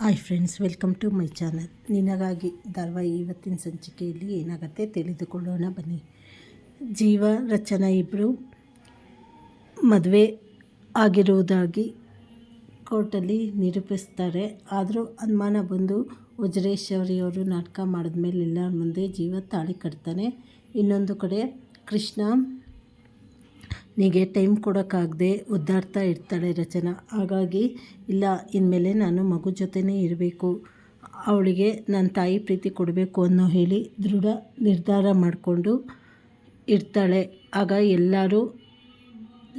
Hi friends welcome to my channel ನಿನಗಾಗಿ ಧಾರಾವಾಹಿ ಇವತ್ತಿನ ಸಂಚಿಕೆಯಲ್ಲಿ ಏನಾಗುತ್ತೆ ತಿಳಿದುಕೊಳ್ಳೋಣ ಬನ್ನಿ. ಜೀವ, ರಚನಾ ಇಬ್ಬರು ಮದುವೆ ಆಗಿರುವುದಾಗಿ ಕೋರ್ಟಲ್ಲಿ ನಿರೂಪಿಸ್ತಾರೆ. ಆದರೂ ಅನುಮಾನ ಬಂದು ವಜ್ರೇಶ್ವರಿಯವರು ನಾಟಕ ಮಾಡಿದ್ಮೇಲೆ ಎಲ್ಲರ ಮುಂದೆ ಜೀವ ತಾಳಿ ಕಟ್ತಾನೆ. ಇನ್ನೊಂದು ಕಡೆ ಕೃಷ್ಣ ನಿಗೆ ಟೈಮ್ ಕೊಡೋಕ್ಕಾಗದೆ ಒದ್ದಾಡ್ತಾ ಇರ್ತಾಳೆ ರಚನಾ. ಹಾಗಾಗಿ, ಇಲ್ಲ, ಇನ್ಮೇಲೆ ನಾನು ಮಗು ಜೊತೆನೇ ಇರಬೇಕು. ಅವಳಿಗೆ ನನ್ನ ತಾಯಿ ಪ್ರೀತಿ ಕೊಡಬೇಕು ಅನ್ನೋ ಹೇಳಿ ದೃಢ ನಿರ್ಧಾರ ಮಾಡಿಕೊಂಡು ಇರ್ತಾಳೆ. ಆಗ ಎಲ್ಲರೂ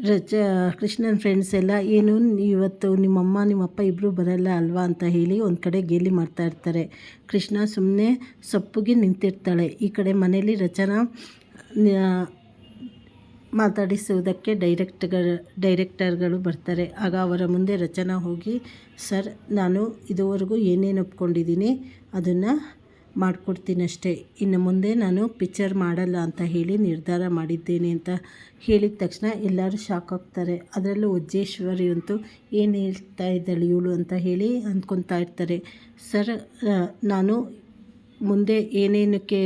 ರಚ, ಕೃಷ್ಣನ ಫ್ರೆಂಡ್ಸ್ ಎಲ್ಲ, ಏನು, ಇವತ್ತು ನಿಮ್ಮಮ್ಮ, ನಿಮ್ಮಪ್ಪ ಇಬ್ಬರು ಬರಲ್ಲ ಅಲ್ವಾ ಅಂತ ಹೇಳಿ ಒಂದು ಕಡೆ ಗೇಲಿ ಮಾಡ್ತಾ ಇರ್ತಾರೆ. ಕೃಷ್ಣ ಸುಮ್ಮನೆ ಸೊಪ್ಪಿಗೆ ನಿಂತಿರ್ತಾಳೆ. ಈ ಕಡೆ ಮನೇಲಿ ರಚನಾ ಮಾತಾಡಿಸುವುದಕ್ಕೆ ಡೈರೆಕ್ಟ್ಗಳು, ಡೈರೆಕ್ಟರ್ಗಳು ಬರ್ತಾರೆ. ಆಗ ಅವರ ಮುಂದೆ ರಚನಾ ಹೋಗಿ, ಸರ್, ನಾನು ಇದುವರೆಗೂ ಏನೇನು ಒಪ್ಕೊಂಡಿದ್ದೀನಿ ಅದನ್ನು ಮಾಡಿಕೊಡ್ತೀನಿ ಅಷ್ಟೇ ಇನ್ನು ಮುಂದೆ ನಾನು ಪಿಕ್ಚರ್ ಮಾಡಲ್ಲ ಅಂತ ಹೇಳಿ ನಿರ್ಧಾರ ಮಾಡಿದ್ದೇನೆ ಅಂತ ಹೇಳಿದ ತಕ್ಷಣ ಎಲ್ಲರೂ ಶಾಕ್ ಆಗ್ತಾರೆ. ಅದರಲ್ಲೂ ಉಜ್ಜೇಶ್ವರಿ ಅಂತೂ ಏನು ಹೇಳ್ತಾ ಇದ್ದಾಳೆ ಇವಳು ಅಂತ ಹೇಳಿ ಅಂದ್ಕೊತಾ ಇರ್ತಾರೆ. ಸರ್ ನಾನು ಮುಂದೆ ಏನೇನಕ್ಕೆ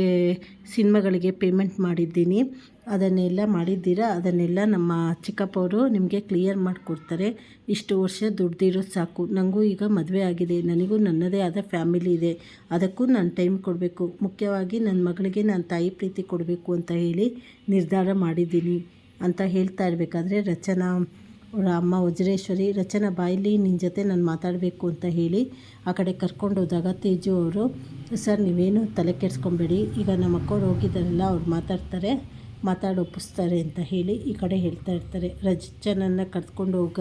ಸಿನಿಮಾಗಳಿಗೆ ಪೇಮೆಂಟ್ ಮಾಡಿದ್ದೀನಿ, ಅದನ್ನೆಲ್ಲ ಮಾಡಿದ್ದೀರಾ? ಅದನ್ನೆಲ್ಲ ನಮ್ಮ ಚಿಕ್ಕಪ್ಪವರು ನಿಮಗೆ ಕ್ಲಿಯರ್ ಮಾಡಿಕೊಡ್ತಾರೆ. ಇಷ್ಟು ವರ್ಷ ದುಡ್ದಿರೋದು ಸಾಕು. ನನಗೂ ಈಗ ಮದುವೆ ಆಗಿದೆ. ನನಗೂ ನನ್ನದೇ ಆದ ಫ್ಯಾಮಿಲಿ ಇದೆ. ಅದಕ್ಕೂ ನಾನು ಟೈಮ್ ಕೊಡಬೇಕು. ಮುಖ್ಯವಾಗಿ ನನ್ನ ಮಗಳಿಗೆ ನಾನು ತಾಯಿ ಪ್ರೀತಿ ಕೊಡಬೇಕು ಅಂತ ಹೇಳಿ ನಿರ್ಧಾರ ಮಾಡಿದ್ದೀನಿ ಅಂತ ಹೇಳ್ತಾ ಇರಬೇಕಾದ್ರೆ ರಚನಾ ಅವರ ಅಮ್ಮ ವಜ್ರೇಶ್ವರಿ ರಚನಾ ಬಾಯಲ್ಲಿ ನಿನ್ನ ಜೊತೆ ನಾನು ಮಾತಾಡಬೇಕು ಅಂತ ಹೇಳಿ ಆ ಕಡೆ ಕರ್ಕೊಂಡು ಹೋದಾಗ ತೇಜು ಅವರು, ಸರ್, ನೀವೇನು ತಲೆ ಕೆಡಿಸ್ಕೊಬೇಡಿ. ಈಗ ನಮ್ಮ ಅಕ್ಕವ್ರು ಹೋಗಿದ್ದಾರಲ್ಲ, ಅವ್ರು ಮಾತಾಡ್ತಾರೆ, ಮಾತಾಡಿ ಒಪ್ಪಿಸ್ತಾರೆ ಅಂತ ಹೇಳಿ ಈ ಕಡೆ ಹೇಳ್ತಾ ಇರ್ತಾರೆ. ರಚನನ್ನು ಕರ್ಕೊಂಡು ಹೋಗ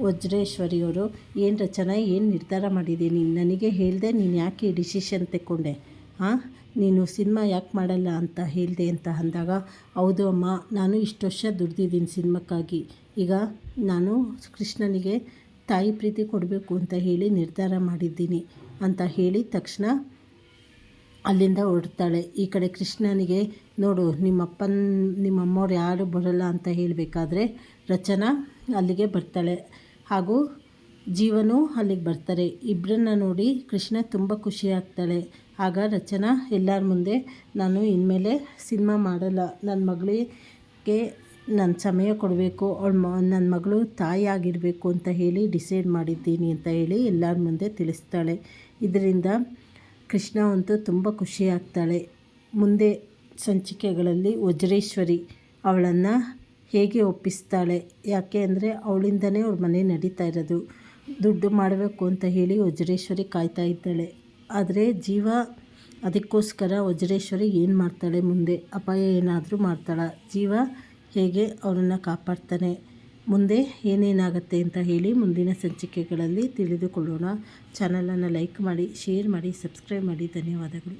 ವಜ್ರೇಶ್ವರಿಯವರು ಏನು ರಚನಾ, ಏನು ನಿರ್ಧಾರ ಮಾಡಿದ್ದೀನಿ ನನಗೆ ಹೇಳಿದೆ ನೀನು ಯಾಕೆ ಡಿಸಿಷನ್ ತೆಕ್ಕೊಂಡೆ? ಹಾಂ ನೀನು ಸಿನಿಮಾ ಯಾಕೆ ಮಾಡಲ್ಲ ಅಂತ ಹೇಳಿದೆ ಅಂತ ಅಂದಾಗ, ಹೌದು ಅಮ್ಮ, ನಾನು ಇಷ್ಟು ವರ್ಷ ದುಡ್ದಿದ್ದೀನಿ ಸಿನಿಮಾಕ್ಕಾಗಿ. ಈಗ ನಾನು ಕೃಷ್ಣನಿಗೆ ತಾಯಿ ಪ್ರೀತಿ ಕೊಡಬೇಕು ಅಂತ ಹೇಳಿ ನಿರ್ಧಾರ ಮಾಡಿದ್ದೀನಿ ಅಂತ ಹೇಳಿದ ತಕ್ಷಣ ಅಲ್ಲಿಂದ ಹೊರಡ್ತಾಳೆ. ಈ ಕಡೆ ಕೃಷ್ಣನಿಗೆ, ನೋಡು, ನಿಮ್ಮಪ್ಪನ, ನಿಮ್ಮಮ್ಮವ್ರು ಯಾರು ಬರಲ್ಲ ಅಂತ ಹೇಳಬೇಕಾದ್ರೆ ರಚನಾ ಅಲ್ಲಿಗೆ ಬರ್ತಾಳೆ. ಹಾಗೂ ಜೀವನು ಅಲ್ಲಿಗೆ ಬರ್ತಾರೆ. ಇಬ್ಬರನ್ನ ನೋಡಿ ಕೃಷ್ಣ ತುಂಬ ಖುಷಿ ಆಗ್ತಾಳೆ. ಆಗ ರಚನಾ, ಎಲ್ಲರ ಮುಂದೆ ನಾನು ಇನ್ಮೇಲೆ ಸಿನಿಮಾ ಮಾಡಲ್ಲ. ನನ್ನ ಮಗಳಿಗೆ ನನ್ನ ಸಮಯ ಕೊಡಬೇಕು. ಅವಳು ಮ ನನ್ನ ಮಗಳು ತಾಯಿಯಾಗಿರಬೇಕು ಅಂತ ಹೇಳಿ ಡಿಸೈಡ್ ಮಾಡಿದ್ದೀನಿ ಅಂತ ಹೇಳಿ ಎಲ್ಲರ ಮುಂದೆ ತಿಳಿಸ್ತಾಳೆ. ಇದರಿಂದ ಕೃಷ್ಣ ಅಂತೂ ತುಂಬ ಖುಷಿಯಾಗ್ತಾಳೆ ಮುಂದೆ ಸಂಚಿಕೆಗಳಲ್ಲಿ ವಜ್ರೇಶ್ವರಿ ಅವಳನ್ನು ಹೇಗೆ ಒಪ್ಪಿಸ್ತಾಳೆ? ಯಾಕೆ ಅಂದರೆ ಅವಳಿಂದನೇ ಅವ್ರ ಮನೆ ನಡೀತಾ ಇರೋದು. ದುಡ್ಡು ಮಾಡಬೇಕು ಅಂತ ಹೇಳಿ ವಜ್ರೇಶ್ವರಿ ಕಾಯ್ತಾ ಇದ್ದಾಳೆ. ಆದರೆ ಜೀವ ಅದಕ್ಕೋಸ್ಕರ ವಜ್ರೇಶ್ವರಿ ಏನು ಮಾಡ್ತಾಳೆ ಮುಂದೆ? ಅಪಾಯ ಏನಾದರೂ ಮಾಡ್ತಾಳ? ಜೀವ ಹೇಗೆ ಅವರನ್ನು ಕಾಪಾಡ್ತಾನೆ? ಮುಂದೆ ಏನೇನಾಗುತ್ತೆ ಅಂತ ಹೇಳಿ ಮುಂದಿನ ಸಂಚಿಕೆಗಳಲ್ಲಿ ತಿಳಿದುಕೊಳ್ಳೋಣ. ಚಾನಲನ್ನು ಲೈಕ್ ಮಾಡಿ, ಶೇರ್ ಮಾಡಿ, ಸಬ್ಸ್ಕ್ರೈಬ್ ಮಾಡಿ. ಧನ್ಯವಾದಗಳು.